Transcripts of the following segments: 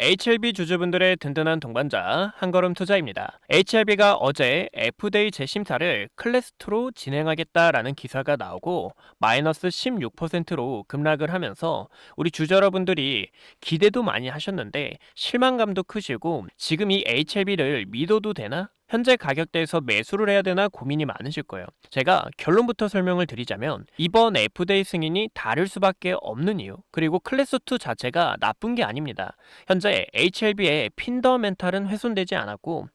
HLB 주주분들의 든든한 동반자 한걸음 투자입니다. HLB가 어제 F데이 재심사를 클래스2로 진행하겠다라는 기사가 나오고 마이너스 16%로 급락을 하면서 우리 주주 여러분들이 기대도 많이 하셨는데 실망감도 크시고 지금 이 HLB를 믿어도 되나? 현재 가격대에서 매수를 해야 되나 고민이 많으실 거예요. 제가 결론부터 설명을 드리자면 이번 F데이 승인이 다를 수밖에 없는 이유 그리고 클래스2 자체가 나쁜 게 아닙니다. 현재 HLB의 핀더멘탈은 훼손되지 않았고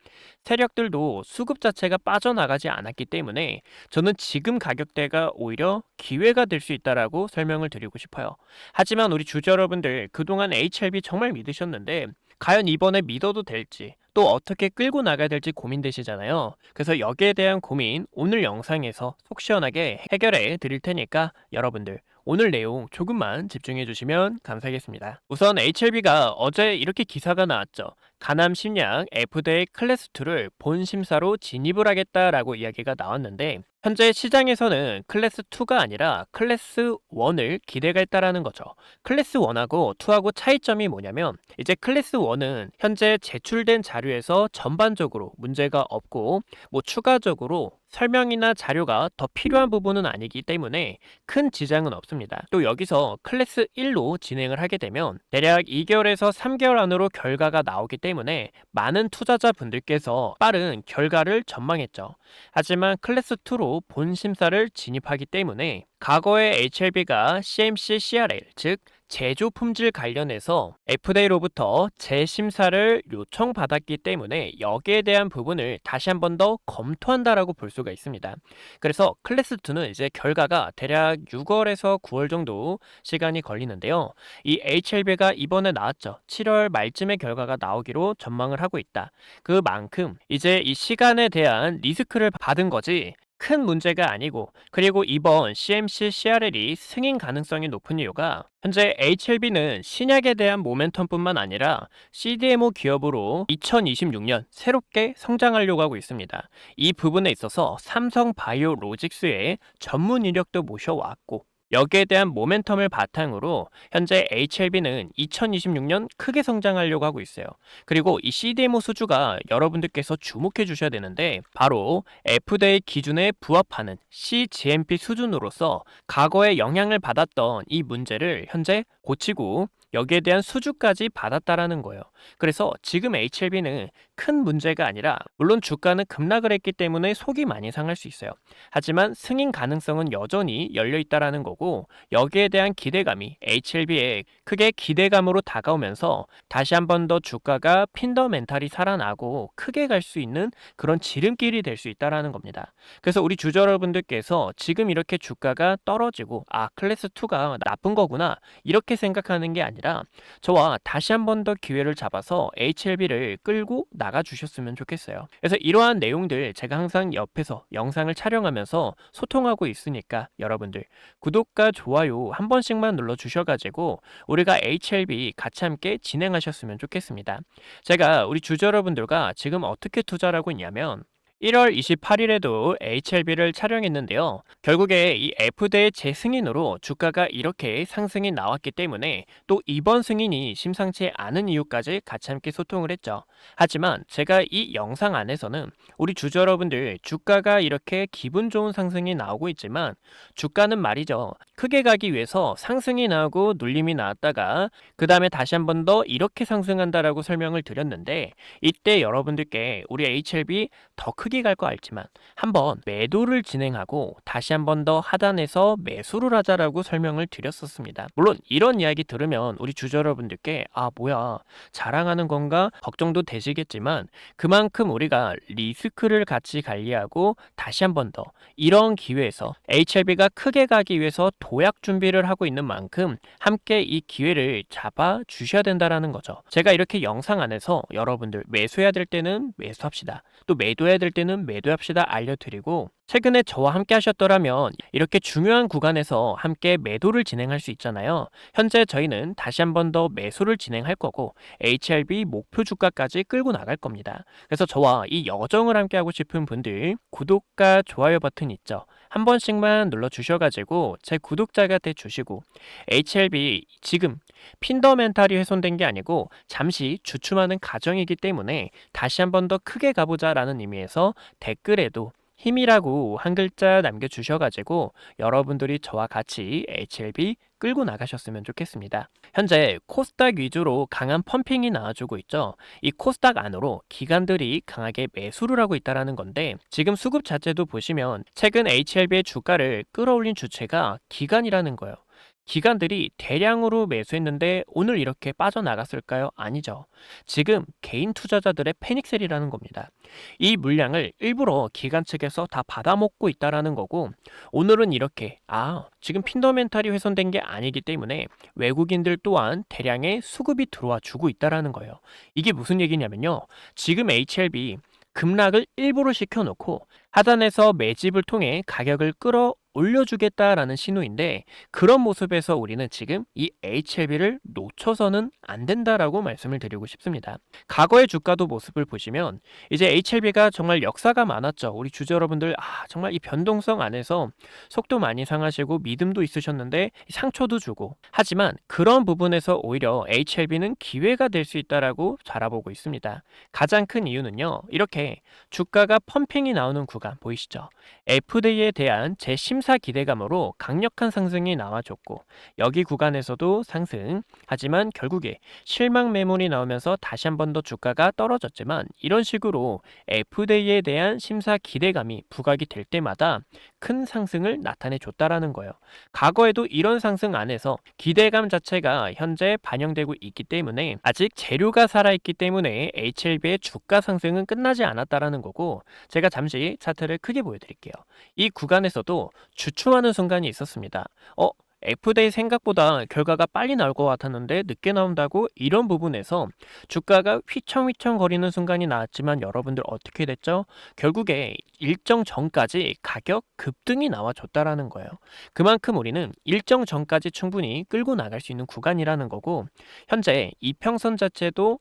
세력들도 수급 자체가 빠져나가지 않았기 때문에 저는 지금 가격대가 오히려 기회가 될 수 있다라고 설명을 드리고 싶어요. 하지만 우리 주주 여러분들 그동안 HLB 정말 믿으셨는데 과연 이번에 믿어도 될지 또 어떻게 끌고 나가야 될지 고민되시잖아요. 그래서 여기에 대한 고민 오늘 영상에서 속 시원하게 해결해 드릴 테니까 여러분들 오늘 내용 조금만 집중해 주시면 감사하겠습니다. 우선 HLB가 어제 이렇게 기사가 나왔죠. 가남 심양 F대의 클래스2를 본 심사로 진입을 하겠다라고 이야기가 나왔는데 현재 시장에서는 클래스 2가 아니라 클래스 1을 기대가 했다라는 거죠. 클래스 1하고 2하고 차이점이 뭐냐면 이제 클래스 1은 현재 제출된 자료에서 전반적으로 문제가 없고 뭐 추가적으로 설명이나 자료가 더 필요한 부분은 아니기 때문에 큰 지장은 없습니다. 또 여기서 클래스 1로 진행을 하게 되면 대략 2개월에서 3개월 안으로 결과가 나오기 때문에 많은 투자자분들께서 빠른 결과를 전망했죠. 하지만 클래스 2로 본 심사를 진입하기 때문에 과거에 HLB가 CMC CRL 즉 제조 품질 관련해서 FDA로부터 재심사를 요청받았기 때문에 여기에 대한 부분을 다시 한 번 더 검토한다라고 볼 수가 있습니다. 그래서 클래스 2는 이제 결과가 대략 6월에서 9월 정도 시간이 걸리는데요. 이 HLB가 이번에 나왔죠. 7월 말쯤에 결과가 나오기로 전망을 하고 있다. 그만큼 이제 이 시간에 대한 리스크를 받은 거지 큰 문제가 아니고 그리고 이번 CMC CRL이 승인 가능성이 높은 이유가 현재 HLB는 신약에 대한 모멘텀뿐만 아니라 CDMO 기업으로 2026년 새롭게 성장하려고 하고 있습니다. 이 부분에 있어서 삼성 바이오 로직스의 전문 인력도 모셔왔고 여기에 대한 모멘텀을 바탕으로 현재 HLB는 2026년 크게 성장하려고 하고 있어요. 그리고 이 CDMO 수주가 여러분들께서 주목해 주셔야 되는데 바로 FDA 기준에 부합하는 CGMP 수준으로서 과거에 영향을 받았던 이 문제를 현재 고치고 여기에 대한 수주까지 받았다라는 거예요. 그래서 지금 HLB는 큰 문제가 아니라 물론 주가는 급락을 했기 때문에 속이 많이 상할 수 있어요. 하지만 승인 가능성은 여전히 열려 있다라는 거고 여기에 대한 기대감이 HLB에 크게 기대감으로 다가오면서 다시 한 번 더 주가가 핀더멘탈이 살아나고 크게 갈 수 있는 그런 지름길이 될 수 있다라는 겁니다. 그래서 우리 주주 여러분들께서 지금 이렇게 주가가 떨어지고 아 클래스 2가 나쁜 거구나 이렇게 생각하는 게 아니라 저와 다시 한 번 더 기회를 잡아서 HLB를 끌고 나가 주셨으면 좋겠어요. 그래서 이러한 내용들 제가 항상 옆에서 영상을 촬영하면서 소통하고 있으니까 여러분들 구독과 좋아요 한 번씩만 눌러 주셔가지고 우리가 HLB 같이 함께 진행하셨으면 좋겠습니다. 제가 우리 주주 여러분들과 지금 어떻게 투자를 하고 있냐면 1월 28일에도 HLB를 촬영했는데요. 결국에 이 F대의 재승인으로 주가가 이렇게 상승이 나왔기 때문에 또 이번 승인이 심상치 않은 이유까지 같이 함께 소통을 했죠. 하지만 제가 이 영상 안에서는 우리 주주 여러분들 주가가 이렇게 기분 좋은 상승이 나오고 있지만 주가는 말이죠. 크게 가기 위해서 상승이 나오고 눌림이 나왔다가 그 다음에 다시 한 번 더 이렇게 상승한다라고 설명을 드렸는데 이때 여러분들께 우리 HLB 더 크게 갈 거 알지만 한번 매도를 진행하고 다시 한 번 더 하단에서 매수를 하자라고 설명을 드렸었습니다. 물론 이런 이야기 들으면 우리 주주 여러분들께 아 뭐야 자랑하는 건가 걱정도 되시겠지만 그만큼 우리가 리스크를 같이 관리하고 다시 한 번 더 이런 기회에서 HLB가 크게 가기 위해서 도약 준비를 하고 있는 만큼 함께 이 기회를 잡아 주셔야 된다라는 거죠. 제가 이렇게 영상 안에서 여러분들 매수해야 될 때는 매수합시다. 또 매도해야 될 때는 매도합시다 알려드리고 최근에 저와 함께 하셨더라면 이렇게 중요한 구간에서 함께 매도를 진행할 수 있잖아요. 현재 저희는 다시 한 번 더 매수를 진행할 거고 HLB 목표 주가까지 끌고 나갈 겁니다. 그래서 저와 이 여정을 함께 하고 싶은 분들 구독과 좋아요 버튼 있죠. 한 번씩만 눌러 주셔가지고 제 구독자가 돼 주시고 HLB 지금 핀더멘탈이 훼손된 게 아니고 잠시 주춤하는 과정이기 때문에 다시 한 번 더 크게 가보자라는 의미에서 댓글에도 힘이라고 한 글자 남겨주셔가지고 여러분들이 저와 같이 HLB 끌고 나가셨으면 좋겠습니다. 현재 코스닥 위주로 강한 펌핑이 나와주고 있죠. 이 코스닥 안으로 기관들이 강하게 매수를 하고 있다는 건데 지금 수급 자체도 보시면 최근 HLB의 주가를 끌어올린 주체가 기관이라는 거예요. 기관들이 대량으로 매수했는데 오늘 이렇게 빠져나갔을까요? 아니죠. 지금 개인 투자자들의 패닉셀이라는 겁니다. 이 물량을 일부러 기관 측에서 다 받아먹고 있다라는 거고 오늘은 이렇게 아 지금 핀더멘탈이 훼손된 게 아니기 때문에 외국인들 또한 대량의 수급이 들어와 주고 있다라는 거예요. 이게 무슨 얘기냐면요. 지금 HLB 급락을 일부러 시켜놓고 하단에서 매집을 통해 가격을 끌어 올려주겠다라는 신호인데 그런 모습에서 우리는 지금 이 HLB를 놓쳐서는 안 된다라고 말씀을 드리고 싶습니다. 과거의 주가도 모습을 보시면 이제 HLB가 정말 역사가 많았죠. 우리 주주 여러분들 아 정말 이 변동성 안에서 속도 많이 상하시고 믿음도 있으셨는데 상처도 주고 하지만 그런 부분에서 오히려 HLB는 기회가 될 수 있다라고 바라보고 있습니다. 가장 큰 이유는요. 이렇게 주가가 펌핑이 나오는 구간 보이시죠? FDA에 대한 재심 사 기대감으로 강력한 상승이 나와줬고 여기 구간에서도 상승. 하지만 결국에 실망 매물이 나오면서 다시 한 번 더 주가가 떨어졌지만 이런 식으로 FDA에 대한 심사 기대감이 부각이 될 때마다 큰 상승을 나타내 줬다라는 거예요. 과거에도 이런 상승 안에서 기대감 자체가 현재 반영되고 있기 때문에 아직 재료가 살아있기 때문에 HLB의 주가 상승은 끝나지 않았다라는 거고 제가 잠시 차트를 크게 보여드릴게요. 이 구간에서도 주춤하는 순간이 있었습니다. 어, F데이 생각보다 결과가 빨리 나올 것 같았는데 늦게 나온다고 이런 부분에서 주가가 휘청휘청 거리는 순간이 나왔지만 여러분들 어떻게 됐죠? 결국에 일정 전까지 가격 급등이 나와줬다라는 거예요. 그만큼 우리는 일정 전까지 충분히 끌고 나갈 수 있는 구간이라는 거고 현재 이평선 자체도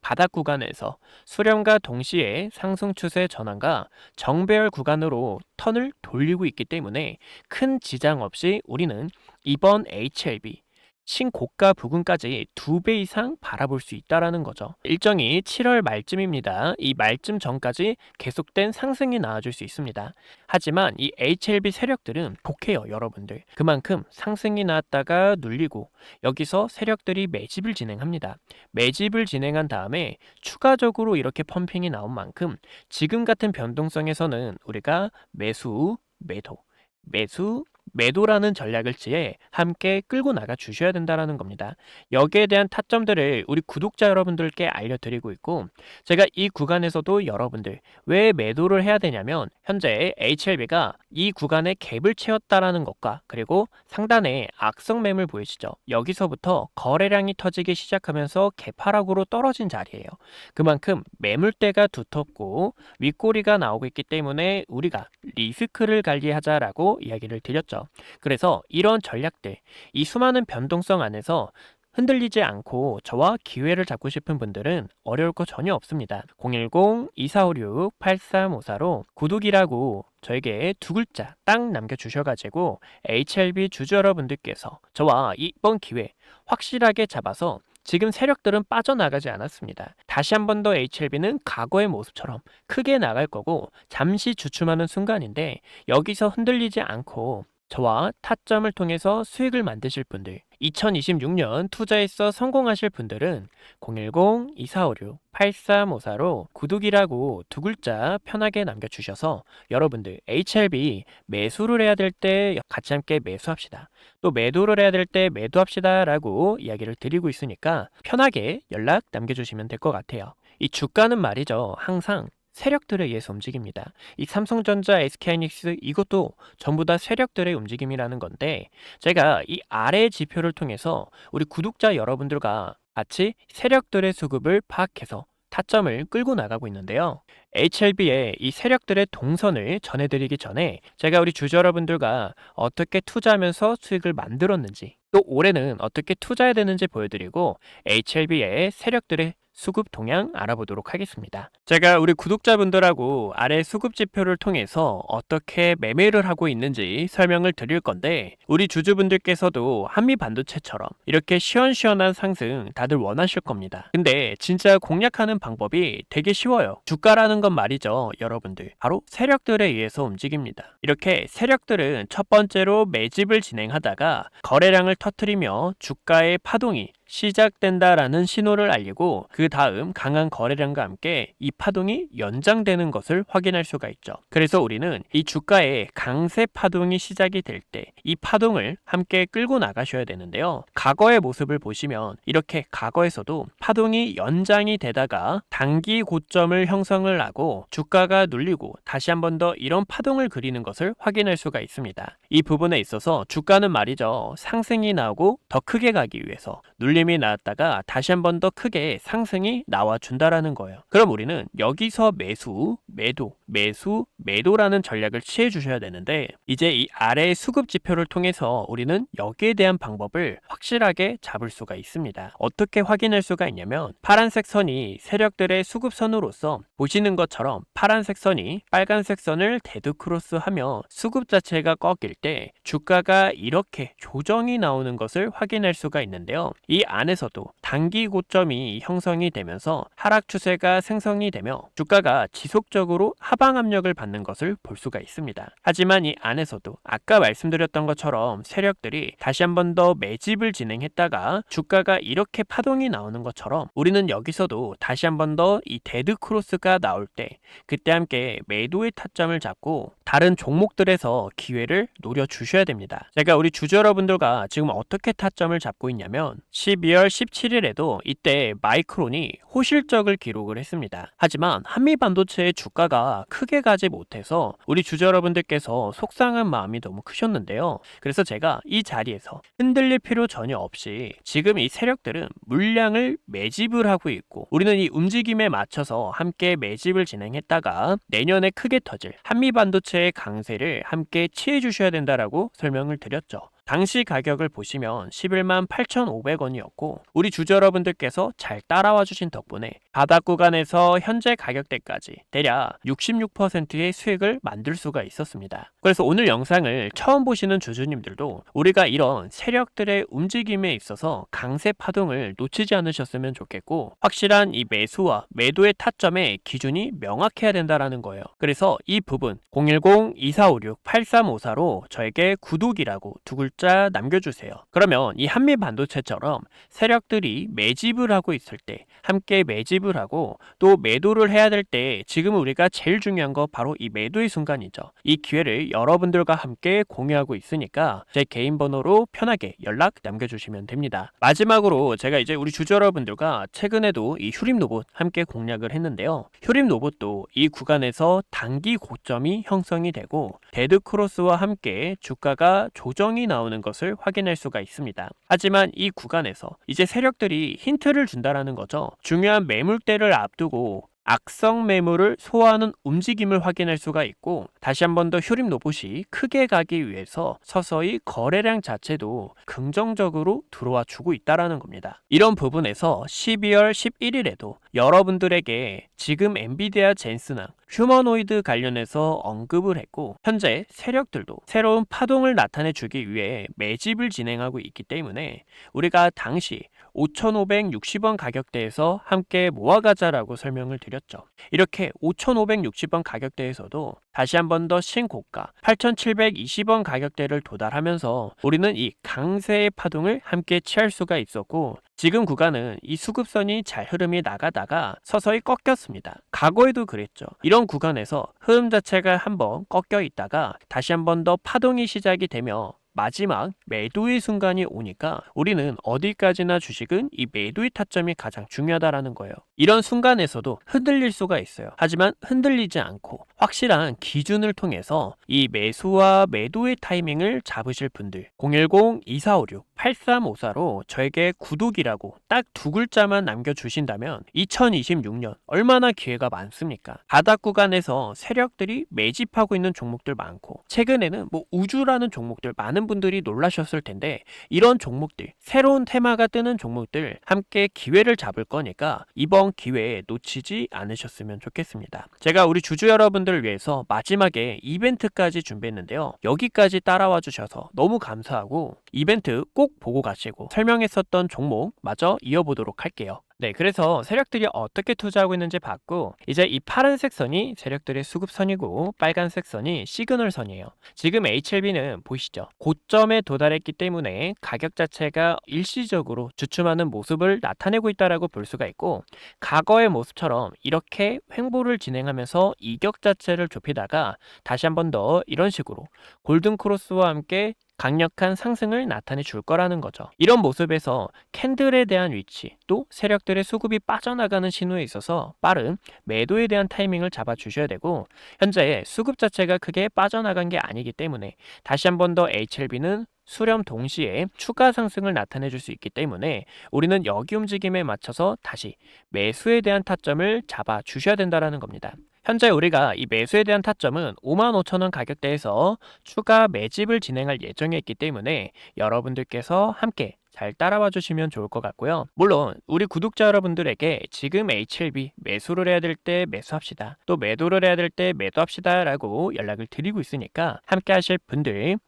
바닥 구간에서 수렴과 동시에 상승 추세 전환과 정배열 구간으로 턴을 돌리고 있기 때문에 큰 지장 없이 우리는 이번 HLB 신고가 부근까지 두 배 이상 바라볼 수 있다라는 거죠. 일정이 7월 말쯤입니다. 이 말쯤 전까지 계속된 상승이 나와줄 수 있습니다. 하지만 이 HLB 세력들은 독해요, 여러분들. 그만큼 상승이 나왔다가 눌리고 여기서 세력들이 매집을 진행합니다. 매집을 진행한 다음에 추가적으로 이렇게 펌핑이 나온 만큼 지금 같은 변동성에서는 우리가 매수, 매도, 매수, 매도라는 전략을 지해 함께 끌고 나가 주셔야 된다라는 겁니다. 여기에 대한 타점들을 우리 구독자 여러분들께 알려드리고 있고 제가 이 구간에서도 여러분들 왜 매도를 해야 되냐면 현재 HLB가 이 구간에 갭을 채웠다라는 것과 그리고 상단에 악성 매물 보이시죠? 여기서부터 거래량이 터지기 시작하면서 개파락으로 떨어진 자리예요. 그만큼 매물대가 두텁고 윗꼬리가 나오고 있기 때문에 우리가 리스크를 관리하자라고 이야기를 드렸 죠. 그래서 이런 전략들, 이 수많은 변동성 안에서 흔들리지 않고 저와 기회를 잡고 싶은 분들은 어려울 거 전혀 없습니다. 010-2456-8354로 구독이라고 저에게 두 글자 딱 남겨주셔가지고 HLB 주주 여러분들께서 저와 이번 기회 확실하게 잡아서 지금 세력들은 빠져나가지 않았습니다. 다시 한 번 더 HLB는 과거의 모습처럼 크게 나갈 거고 잠시 주춤하는 순간인데 여기서 흔들리지 않고 저와 타점을 통해서 수익을 만드실 분들, 2026년 투자에서 성공하실 분들은 010-2456-8354로 구독이라고 두 글자 편하게 남겨주셔서 여러분들 HLB 매수를 해야 될 때 같이 함께 매수합시다. 또 매도를 해야 될 때 매도합시다 라고 이야기를 드리고 있으니까 편하게 연락 남겨주시면 될 것 같아요. 이 주가는 말이죠. 항상 세력들에 의해서 움직입니다. 이 삼성전자, SK하이닉스 이것도 전부 다 세력들의 움직임이라는 건데 제가 이 아래 지표를 통해서 우리 구독자 여러분들과 같이 세력들의 수급을 파악해서 타점을 끌고 나가고 있는데요. HLB의 이 세력들의 동선을 전해드리기 전에 제가 우리 주주 여러분들과 어떻게 투자하면서 수익을 만들었는지 또 올해는 어떻게 투자해야 되는지 보여드리고 HLB의 세력들의 수급 동향 알아보도록 하겠습니다. 제가 우리 구독자분들하고 아래 수급 지표를 통해서 어떻게 매매를 하고 있는지 설명을 드릴 건데 우리 주주분들께서도 한미 반도체처럼 이렇게 시원시원한 상승 다들 원하실 겁니다. 근데 진짜 공략하는 방법이 되게 쉬워요. 주가라는 건 말이죠, 여러분들. 바로 세력들에 의해서 움직입니다. 이렇게 세력들은 첫 번째로 매집을 진행하다가 거래량을 터트리며 주가의 파동이 시작된다라는 신호를 알리고 그 다음 강한 거래량과 함께 이 파동이 연장되는 것을 확인할 수가 있죠. 그래서 우리는 이 주가의 강세 파동이 시작이 될 때 이 파동을 함께 끌고 나가셔야 되는데요. 과거의 모습을 보시면 이렇게 과거에서도 파동이 연장이 되다가 단기 고점을 형성을 하고 주가가 눌리고 다시 한 번 더 이런 파동을 그리는 것을 확인할 수가 있습니다. 이 부분에 있어서 주가는 말이죠. 상승이 나오고 더 크게 가기 위해서 눌 림이 나왔다가 다시 한 번 더 크게 상승이 나와 준다라는 거예요. 그럼 우리는 여기서 매수, 매도, 매수, 매도라는 전략을 취해 주셔야 되는데 이제 이 아래 수급 지표를 통해서 우리는 여기에 대한 방법을 확실하게 잡을 수가 있습니다. 어떻게 확인할 수가 있냐면 파란색 선이 세력들의 수급선으로서 보시는 것처럼 파란색 선이 빨간색 선을 데드 크로스 하며 수급 자체가 꺾일 때 주가가 이렇게 조정이 나오는 것을 확인할 수가 있는데요. 이 안에서도 단기 고점이 형성이 되면서 하락 추세가 생성이 되며 주가가 지속적으로 하방 압력을 받는 것을 볼 수가 있습니다. 하지만 이 안에서도 아까 말씀드렸던 것처럼 세력들이 다시 한 번 더 매집을 진행했다가 주가가 이렇게 파동이 나오는 것처럼 우리는 여기서도 다시 한 번 더 이 데드 크로스가 나올 때 그때 함께 매도의 타점을 잡고 다른 종목들에서 기회를 노려 주셔야 됩니다. 제가 우리 주주 여러분들과 지금 어떻게 타점을 잡고 있냐면 12월 17일에도 이때 마이크론이 호실적을 기록을 했습니다. 하지만 한미 반도체의 주가가 크게 가지 못해서 우리 주주 여러분들께서 속상한 마음이 너무 크셨는데요. 그래서 제가 이 자리에서 흔들릴 필요 전혀 없이 지금 이 세력들은 물량을 매집을 하고 있고 우리는 이 움직임에 맞춰서 함께 매집을 진행했다가 내년에 크게 터질 한미 반도체의 강세를 함께 취해 주셔야 된다라고 설명을 드렸죠. 당시 가격을 보시면 11만 8,500원이었고 우리 주주 여러분들께서 잘 따라와 주신 덕분에 바닥 구간에서 현재 가격대까지 대략 66%의 수익을 만들 수가 있었습니다. 그래서 오늘 영상을 처음 보시는 주주님들도 우리가 이런 세력들의 움직임에 있어서 강세 파동을 놓치지 않으셨으면 좋겠고 확실한 이 매수와 매도의 타점의 기준이 명확해야 된다라는 거예요. 그래서 이 부분 010-2456-8354로 저에게 구독이라고 두 글자 남겨주세요. 그러면 이 한미 반도체처럼 세력들이 매집을 하고 있을 때 함께 매집 을 하고 또 매도를 해야 될 때 지금 우리가 제일 중요한 거 바로 이 매도의 순간이죠. 이 기회를 여러분들과 함께 공유하고 있으니까 제 개인 번호로 편하게 연락 남겨주시면 됩니다. 마지막으로 제가 이제 우리 주주 여러분들과 최근에도 이 휴림 로봇 함께 공략을 했는데요. 휴림 로봇도 이 구간에서 단기 고점이 형성이 되고 데드 크로스와 함께 주가가 조정이 나오는 것을 확인할 수가 있습니다. 하지만 이 구간에서 이제 세력들이 힌트를 준다라는 거죠. 중요한 매물 대를 앞두고 악성 매물을 소화하는 움직임을 확인할 수가 있고 다시 한번더 휴림 로봇이 크게 가기 위해서 서서히 거래량 자체도 긍정적으로 들어와 주고 있다라는 겁니다. 이런 부분에서 12월 11일에도 여러분들에게 지금 엔비디아 젠스나 휴머노이드 관련해서 언급을 했고 현재 세력들도 새로운 파동을 나타내 주기 위해 매집을 진행하고 있기 때문에 우리가 당시 5,560원 가격대에서 함께 모아가자라고 설명을 드렸죠. 이렇게 5,560원 가격대에서도 다시 한 번 더 신고가 8,720원 가격대를 도달하면서 우리는 이 강세의 파동을 함께 취할 수가 있었고 지금 구간은 이 수급선이 잘 흐름이 나가다가 서서히 꺾였습니다. 과거에도 그랬죠. 이런 구간에서 흐름 자체가 한번 꺾여 있다가 다시 한번 더 파동이 시작이 되며 마지막 매도의 순간이 오니까 우리는 어디까지나 주식은 이 매도의 타점이 가장 중요하다라는 거예요. 이런 순간에서도 흔들릴 수가 있어요. 하지만 흔들리지 않고 확실한 기준을 통해서 이 매수와 매도의 타이밍을 잡으실 분들 010-2456 8354로 저에게 구독이라고 딱 두 글자만 남겨주신다면 2026년 얼마나 기회가 많습니까? 바닥 구간에서 세력들이 매집하고 있는 종목들 많고 최근에는 뭐 우주라는 종목들 많은 분들이 놀라셨을 텐데 이런 종목들 새로운 테마가 뜨는 종목들 함께 기회를 잡을 거니까 이번 기회에 놓치지 않으셨으면 좋겠습니다. 제가 우리 주주 여러분들을 위해서 마지막에 이벤트까지 준비했는데요. 여기까지 따라와 주셔서 너무 감사하고 이벤트 꼭 보고 가시고 설명했었던 종목 마저 이어보도록 할게요. 네, 그래서 세력들이 어떻게 투자하고 있는지 봤고, 이제 이 파란색 선이 세력들의 수급선이고, 빨간색 선이 시그널 선이에요. 지금 HLB는 보이시죠? 고점에 도달했기 때문에 가격 자체가 일시적으로 주춤하는 모습을 나타내고 있다라고 볼 수가 있고, 과거의 모습처럼 이렇게 횡보를 진행하면서 이격 자체를 좁히다가 다시 한 번 더 이런 식으로 골든 크로스와 함께 강력한 상승을 나타내 줄 거라는 거죠. 이런 모습에서 캔들에 대한 위치, 또 세력들의 수급이 빠져나가는 신호에 있어서 빠른 매도에 대한 타이밍을 잡아 주셔야 되고, 현재 수급 자체가 크게 빠져나간 게 아니기 때문에 다시 한 번 더 HLB는 수렴 동시에 추가 상승을 나타내 줄 수 있기 때문에 우리는 여기 움직임에 맞춰서 다시 매수에 대한 타점을 잡아 주셔야 된다라는 겁니다. 현재 우리가 이 매수에 대한 타점은 55,000원 가격대에서 추가 매집을 진행할 예정이었기 때문에 여러분들께서 함께 잘 따라와 주시면 좋을 것 같고요. 물론 우리 구독자 여러분들에게 지금 HLB 매수를 해야 될 때 매수합시다. 또 매도를 해야 될 때 매도합시다 라고 연락을 드리고 있으니까 함께 하실 분들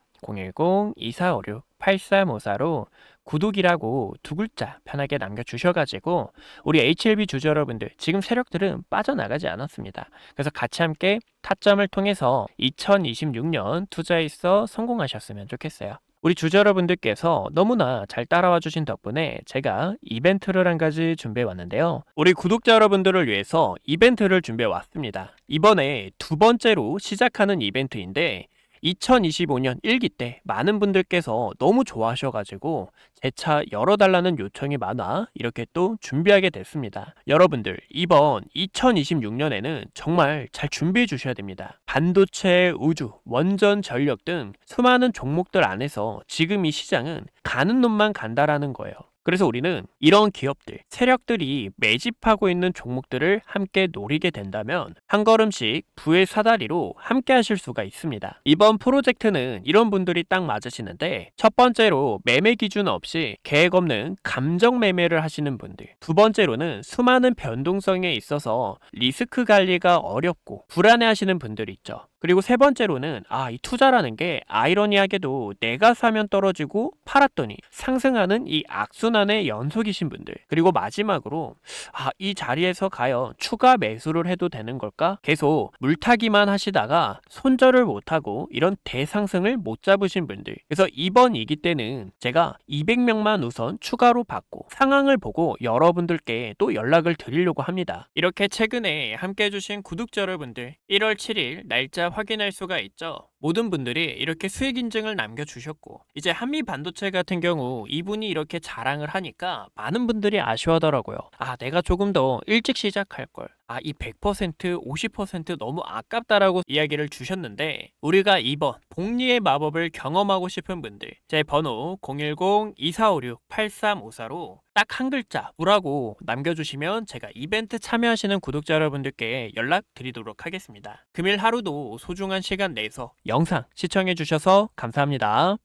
010-2456-8354로 구독이라고 두 글자 편하게 남겨주셔가지고 우리 HLB 주주 여러분들 지금 세력들은 빠져나가지 않았습니다. 그래서 같이 함께 타점을 통해서 2026년 투자에 있어 성공하셨으면 좋겠어요. 우리 주주 여러분들께서 너무나 잘 따라와 주신 덕분에 제가 이벤트를 한 가지 준비해 왔는데요. 우리 구독자 여러분들을 위해서 이벤트를 준비해 왔습니다. 이번에 두 번째로 시작하는 이벤트인데 2025년 1기 때 많은 분들께서 너무 좋아하셔가지고 재차 열어달라는 요청이 많아 이렇게 또 준비하게 됐습니다. 여러분들 이번 2026년에는 정말 잘 준비해 주셔야 됩니다. 반도체, 우주, 원전, 전력 등 수많은 종목들 안에서 지금 이 시장은 가는 놈만 간다라는 거예요. 그래서 우리는 이런 기업들, 세력들이 매집하고 있는 종목들을 함께 노리게 된다면 한 걸음씩 부의 사다리로 함께 하실 수가 있습니다. 이번 프로젝트는 이런 분들이 딱 맞으시는데 첫 번째로 매매 기준 없이 계획 없는 감정 매매를 하시는 분들 두 번째로는 수많은 변동성에 있어서 리스크 관리가 어렵고 불안해 하시는 분들이 있죠. 그리고 세 번째로는 아, 이 투자라는 게 아이러니하게도 내가 사면 떨어지고 팔았더니 상승하는 이 악순환의 연속이신 분들. 그리고 마지막으로 아, 이 자리에서 과연 추가 매수를 해도 되는 걸까? 계속 물타기만 하시다가 손절을 못 하고 이런 대상승을 못 잡으신 분들. 그래서 이번 이기 때는 제가 200명만 우선 추가로 받고 상황을 보고 여러분들께 또 연락을 드리려고 합니다. 이렇게 최근에 함께 해주신 구독자 여러분들 1월 7일 날짜 확인할 수가 있죠. 모든 분들이 이렇게 수익 인증을 남겨주셨고 이제 한미 반도체 같은 경우 이분이 이렇게 자랑을 하니까 많은 분들이 아쉬워하더라고요. 아 내가 조금 더 일찍 시작할 걸. 아 이 100% 50% 너무 아깝다라고 이야기를 주셨는데 우리가 이번 복리의 마법을 경험하고 싶은 분들 제 번호 010-2456-8354로 딱 한 글자 우라고 남겨주시면 제가 이벤트 참여하시는 구독자 여러분들께 연락 드리도록 하겠습니다. 금일 하루도 소중한 시간 내서 영상 시청해 주셔서 감사합니다.